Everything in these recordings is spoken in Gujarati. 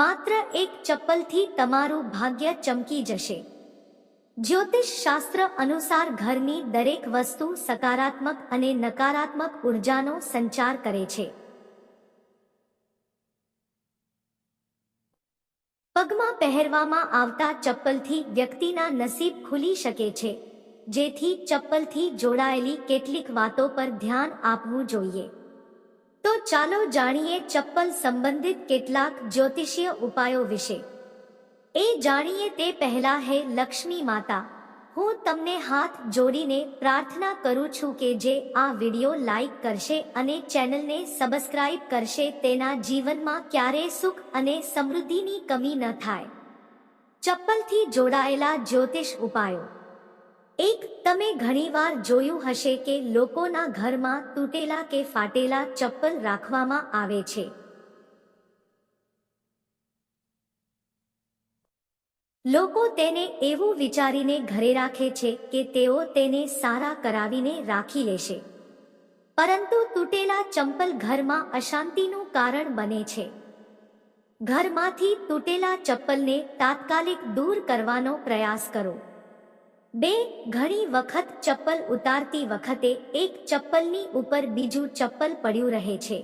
માત્ર એક ચપ્પલથી તમારું ભાગ્ય ચમકી જશે. જ્યોતિષ શાસ્ત્ર અનુસાર ઘરની દરેક વસ્તુ સકારાત્મક અને નકારાત્મક ઉર્જાનો સંચાર કરે છે. પગમાં પહેરવામાં આવતા ચપ્પલથી વ્યક્તિના નસીબ ખુલી શકે છે, જેથી ચપ્પલથી જોડાયેલી કેટલીક વાતો પર ધ્યાન આપવું જોઈએ. તો ચાલો જાણીએ ચપ્પલ સંબંધિત કેટલાક જ્યોતિષીય ઉપાયો વિશે. એ જાણીએ તે પહેલા, હે લક્ષ્મી માતા, હું તમને હાથ જોડીને પ્રાર્થના કરું છું કે જે આ વિડિયો લાઈક કરશે અને ચેનલને સબસ્ક્રાઇબ કરશે તેના જીવનમાં ક્યારેય સુખ અને સમૃદ્ધિની કમી ન થાય. ચપ્પલથી જોડાયેલા જ્યોતિષ ઉપાયો. એક તમે ઘણીવાર જોયું હશે કે લોકોના ઘરમાં તૂટેલા કે ફાટેલા ચપ્પલ રાખવામાં આવે છે. લોકો તેને એવું વિચારીને ઘરે રાખે છે કે તેઓ તેને સારા કરાવીને રાખી લેશે. પરંતુ તૂટેલા ચંપલ ઘરમાં અશાંતિનું કારણ બને છે. ઘરમાંથી તૂટેલા ચપ્પલને તાત્કાલિક દૂર કરવાનો પ્રયાસ કરો. બે, ઘણી વખત ચપ્પલ ઉતારતી વખતે એક ચપ્પલની ઉપર બીજું ચપ્પલ પડ્યું રહે છે.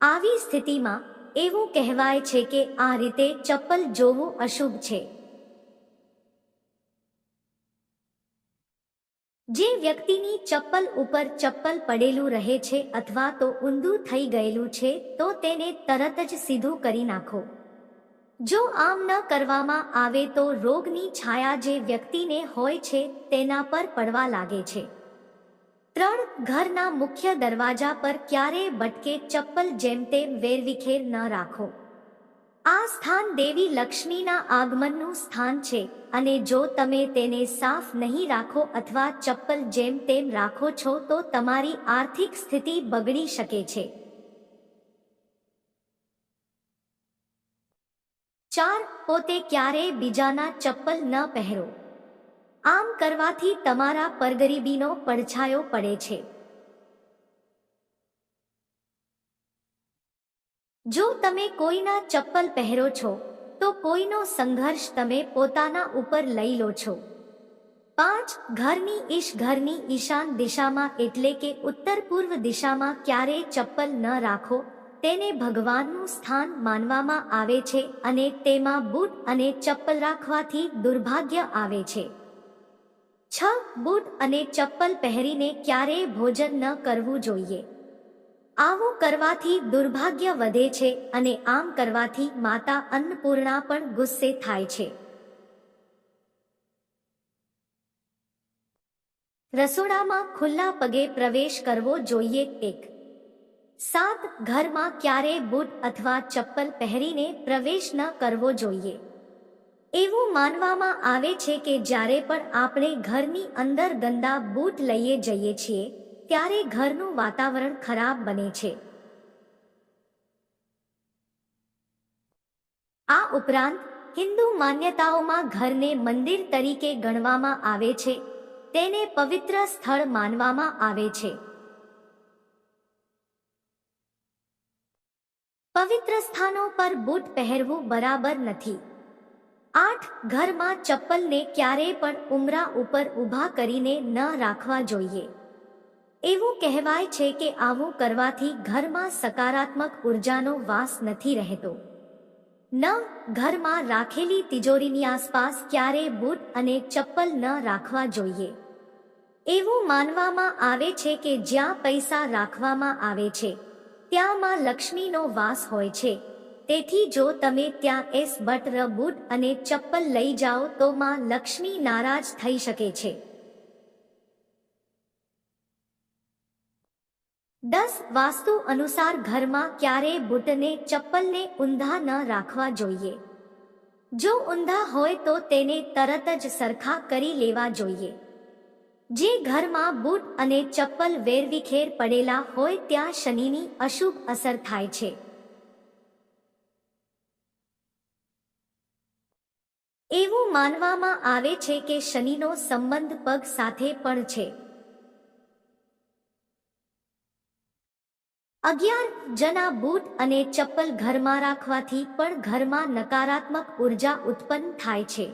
આવી સ્થિતિમાં એવું કહેવાય છે કે આ રીતે ચપ્પલ જોવું અશુભ છે. જે વ્યક્તિની ચપ્પલ ઉપર ચપ્પલ પડેલું રહે છે અથવા તો ઊંધું થઈ ગયેલું છે, તો તેને તરત જ સીધું કરી નાખો. જો આમ ન કરવામાં આવે તો રોગની છાયા જે વ્યક્તિને હોય છે તેના પર પડવા લાગે છે. ત્રણ ઘરના મુખ્ય દરવાજા પર ક્યારે બટકે ચપ્પલ જેમ તેમ વેરવિખેર ન રાખો. આ સ્થાન દેવી લક્ષ્મીના આગમનનું સ્થાન છે અને જો તમે તેને સાફ નહીં રાખો અથવા ચપ્પલ જેમ તેમ રાખો છો તો તમારી આર્થિક સ્થિતિ બગડી શકે છે. ચાર પોતે ક્યારેય બીજાના ચપ્પલ ન પહેરો. આમ કરવાથી તમારા પરગરીબીનો પડછાયો પડે છે. જો તમે કોઈના ચપ્પલ પહેરો છો, તો કોઈનો સંઘર્ષ તમે પોતાના ઉપર લઈ લો છો. પાંચ ઘરની ઈશ ઘરની ઈશાન દિશામાં એટલે કે ઉત્તર પૂર્વ દિશામાં ક્યારેય ચપ્પલ ન રાખો તેને ભગવાનનું સ્થાન માનવામાં આવે છે અને તેમાં બૂટ અને ચપ્પલ રાખવાથી દુર્ભાગ્ય આવે છે. છ, બૂટ અને ચપ્પલ પહેરીને ક્યારેય ભોજન ન કરવું જોઈએ. આવું કરવાથી દુર્ભાગ્ય વધે છે અને આમ કરવાથી માતા અન્નપૂર્ણા પણ ગુસ્સે થાય છે. રસોડામાં ખુલ્લા પગે પ્રવેશ કરવો જોઈએ એક. સાત ઘરમાં ક્યારે બૂટ અથવા ચપ્પલ પહેરીને પ્રવેશ ન કરવો જોઈએ. એવું માનવામાં આવે છે કે જ્યારે પણ આપણે ઘરની અંદર ગંદા બૂટ લઈએ જઈએ છીએ, ત્યારે ઘરનું વાતાવરણ ખરાબ બને છે. આ ઉપરાંત, હિન્દુ માન્યતાઓમાં ઘરને મંદિર તરીકે ગણવામાં આવે છે, તેને પવિત્ર સ્થળ માનવામાં આવે છે. પવિત્ર સ્થાનો પર બૂટ પહેરવું બરાબર નથી. આઠ ઘરમાં ચપ્પલને ક્યારેય પણ ઉમરા ઉપર ઊભા કરીને ન રાખવા જોઈએ. એવું કહેવાય છે કે આવું કરવાથી ઘરમાં સકારાત્મક ઉર્જાનો વાસ નથી રહેતો. ન ઘરમાં રાખેલી તિજોરીની આસપાસ ક્યારેય બૂટ અને ચપ્પલ ન રાખવા જોઈએ. એવું માનવામાં આવે છે કે જ્યાં પૈસા રાખવામાં આવે છે ત્યાં માં લક્ષ્મીનો વાસ હોય છે. તેથી જો તમે ત્યાં એસ બટર બૂટ અને ચપ્પલ લઈ જાઓ તો માં લક્ષ્મી નારાજ થઈ શકે છે. દસ વાસ્તુ અનુસાર ઘરમાં ક્યારે બૂટને, ચપ્પલને ઊંધા ન રાખવા જોઈએ. જો ઊંધા હોય તો તેને તરત જ સરખા કરી લેવા જોઈએ. જે ઘરમાં બૂટ અને ચપ્પલ વેરવિખેર પડેલા હોય ત્યાં શનિની અશુભ અસર થાય છે. એવું માનવામાં આવે છે કે શનિનો સંબંધ પગ સાથે પણ છે. અગિયાર જના બૂટ અને ચપ્પલ ઘરમાં રાખવાથી પણ ઘરમાં નકારાત્મક ઊર્જા ઉત્પન્ન થાય છે.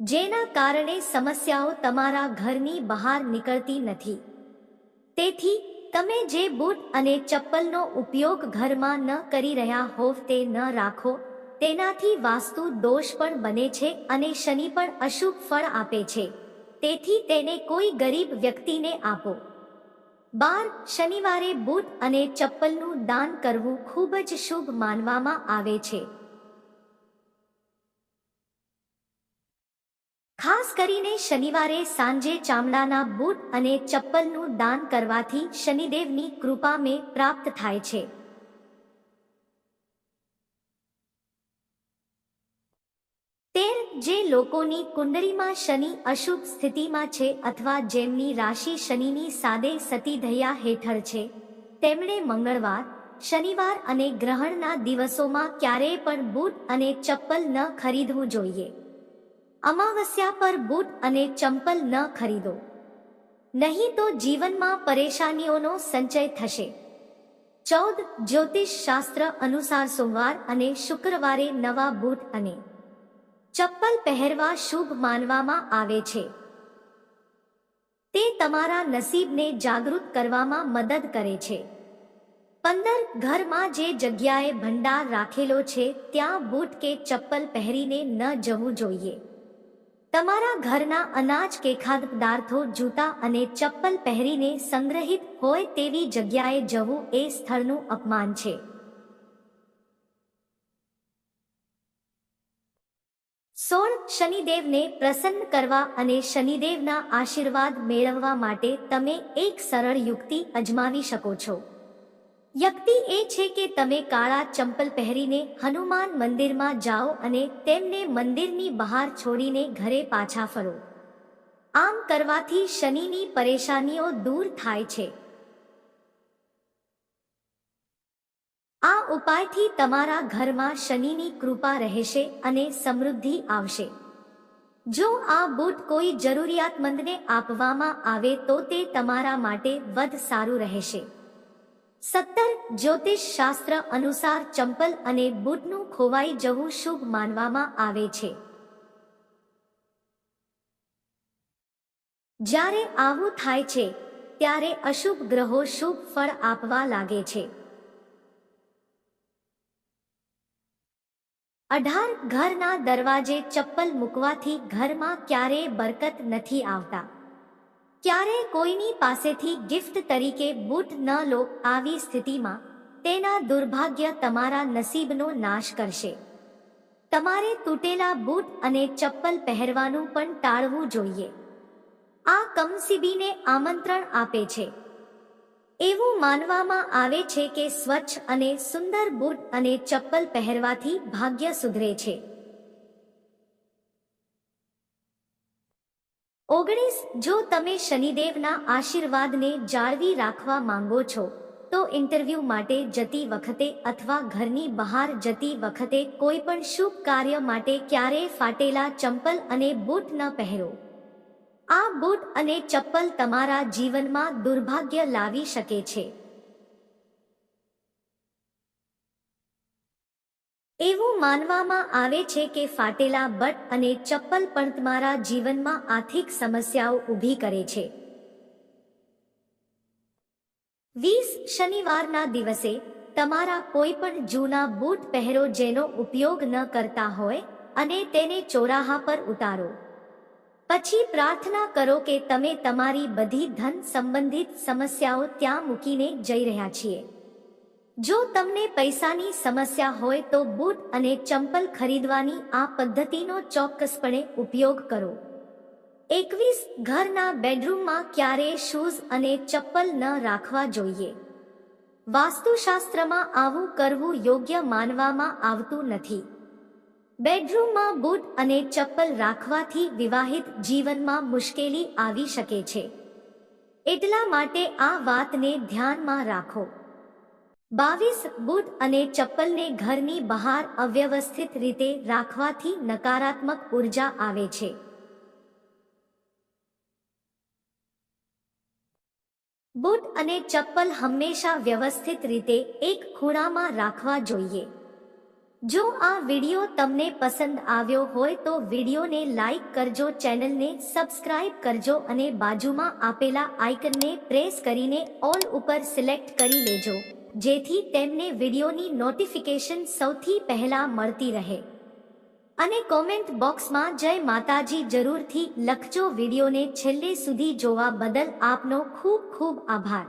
જેના કારણે સમસ્યાઓ તમારા ઘરની બહાર નીકળતી નથી. તેથી, તમે જે બૂટ અને ચપ્પલનો ઉપયોગ ઘરમાં ન કરી રહ્યા હોવ તે ન રાખો, તેનાથી વાસ્તુ દોષ પણ બને છે અને શનિ પણ અશુભ ફળ આપે છે. તેથી તેને કોઈ ગરીબ વ્યક્તિને આપો. બાર, શનિવારે બૂટ અને ચપ્પલનું દાન કરવું ખૂબ જ શુભ માનવામાં આવે છે. ખાસ કરીને શનિવારે સાંજે ચામડાના બૂટ અને ચપ્પલનું દાન કરવાથી શનિદેવની કૃપા મેં પ્રાપ્ત થાય છે. તેર જે લોકોની કુંડળીમાં શનિ અશુભ સ્થિતિમાં છે અથવા જેમની રાશિ શનિની સાદે સતીધયા હેઠળ છે, તેમણે મંગળવાર, શનિવાર અને ગ્રહણના દિવસોમાં ક્યારેય પણ બૂટ અને ચપ્પલ ન ખરીદવું જોઈએ. અમાવસ્યા પર બૂટ અને ચંપલ ન ખરીદો. નહીં તો જીવનમાં પરેશાનીઓનો સંચય થશે. ચૌદ જ્યોતિષ શાસ્ત્ર અનુસાર સોમવાર અને શુક્રવારે નવા બૂટ અને ચપ્પલ પહેરવા શુભ માનવામાં આવે છે. તે તમારા નસીબને જાગૃત કરવામાં મદદ કરે છે. પંદર ઘરમાં જે જગ્યાએ ભંડાર રાખેલો છે, ત્યાં બૂટ કે ચપ્પલ પહેરીને ન જવું જોઈએ. તમારા ઘરના અનાજ કે ખાદ્ય પદાર્થો જૂતા અને ચપ્પલ પહેરીને સંગ્રહિત હોય તેવી જગ્યાએ જવું એ સ્થળનું અપમાન છે. સોળ શનિદેવને પ્રસન્ન કરવા અને શનિદેવના આશીર્વાદ મેળવવા માટે તમે એક સરળ યુક્તિ અજમાવી શકો છો. યુક્તિ એ છે કે તમે કાળા ચંપલ પહેરીને હનુમાન મંદિરમાં જાઓ અને તેમને મંદિરની બહાર છોડીને ઘરે પાછા ફરો. આમ કરવાથી શનિની પરેશાનીઓ દૂર થાય છે. આ ઉપાયથી તમારા ઘરમાં શનિની કૃપા રહેશે અને સમૃદ્ધિ આવશે. જો આ બૂટ કોઈ જરૂરિયાતમંદને આપવામાં આવે તો તે તમારા માટે વધ સારું રહેશે. સત્તર જ્યોતિષ શાસ્ત્ર અનુસાર ચંપલ અને બૂટનું ખોવાઈ જવું શુભ માનવામાં આવે છે. જ્યારે આવું થાય છે, ત્યારે અશુભ ગ્રહો શુભ ફળ આપવા લાગે છે. અઢાર ઘરના દરવાજે ચપ્પલ મૂકવાથી ઘરમાં ક્યારેય બરકત નથી આવતા. ક્યારે કોઈની પાસેથી ગિફ્ટ તરીકે બૂટ ન લો આવી સ્થિતિમાં તેના દુર્ભાગ્ય તમારા નસીબનો નાશ કરશે. તમારે તૂટેલા બૂટ અને ચપ્પલ પહેરવાનું પણ ટાળવું જોઈએ. આ કમસીબીને આમંત્રણ આપે છે. એવું માનવામાં આવે છે કે સ્વચ્છ અને સુંદર બૂટ અને ચપ્પલ પહેરવાથી ભાગ્ય સુધરે છે. ઓગણીસ, જો તમે શનિદેવના આશીર્વાદને જાળવી રાખવા માંગો છો, તો ઇન્ટરવ્યૂ માટે જતી વખતે અથવા ઘરની બહાર જતી વખતે કોઈ પણ શુભ કાર્ય માટે ક્યારેય ફાટેલા ચંપલ અને બૂટ ન પહેરો. આ બૂટ અને ચપ્પલ તમારા જીવનમાં દુર્ભાગ્ય લાવી શકે છે. એવું માનવામાં આવે છે કે ફાટેલા બટ અને ચપ્પલ પણ તમારા જીવનમાં આર્થિક સમસ્યાઓ ઊભી કરે છે. વીસ શનિવારના દિવસે તમારા કોઈ પણ જૂના બૂટ પહેરો જેનો ઉપયોગ ન કરતા હોય અને તેને ચોરાહા પર ઉતારો. પછી પ્રાર્થના કરો કે તમે તમારી બધી ધન સંબંધિત સમસ્યાઓ ત્યાં મૂકીને જઈ રહ્યા છીએ. જો તમને પૈસાની સમસ્યા હોય તો બૂટ અને ચંપલ ખરીદવાની આ પદ્ધતિનો ચોક્કસપણે ઉપયોગ કરો. એકવીસ, ઘરના બેડરૂમમાં ક્યારેય શૂઝ અને ચપ્પલ ન રાખવા જોઈએ. વાસ્તુશાસ્ત્રમાં આવું કરવું યોગ્ય માનવામાં આવતું નથી. બેડરૂમમાં બૂટ અને ચપ્પલ રાખવાથી વિવાહિત જીવનમાં મુશ્કેલી આવી શકે છે. એટલા માટે આ વાતને ધ્યાનમાં રાખો. બાવીસ બૂટ અને ચપ્પલને ઘરની બહાર અવ્યવસ્થિત રીતે રાખવાથી નકારાત્મક ઊર્જા આવે છે. બૂટ અને ચપ્પલ હંમેશા વ્યવસ્થિત રીતે એક ખૂણામાં રાખવા જોઈએ. જો આ વિડિયો તમને પસંદ આવ્યો હોય તો વિડિયોને લાઈક કરજો, ચેનલને સબસ્ક્રાઇબ કરજો અને બાજુમાં આપેલા આઇકનને પ્રેસ કરીને ઓલ ઉપર સિલેક્ટ કરી લેજો. જેથી તેમને વિડિયોની નોટિફિકેશન સૌથી પહેલા મળતી રહે. અને કોમેન્ટ બોક્સમાં જય માતાજી જરૂરથી લખજો વિડિયોને છેલ્લે સુધી જોવા બદલ આપનો ખૂબ ખૂબ આભાર.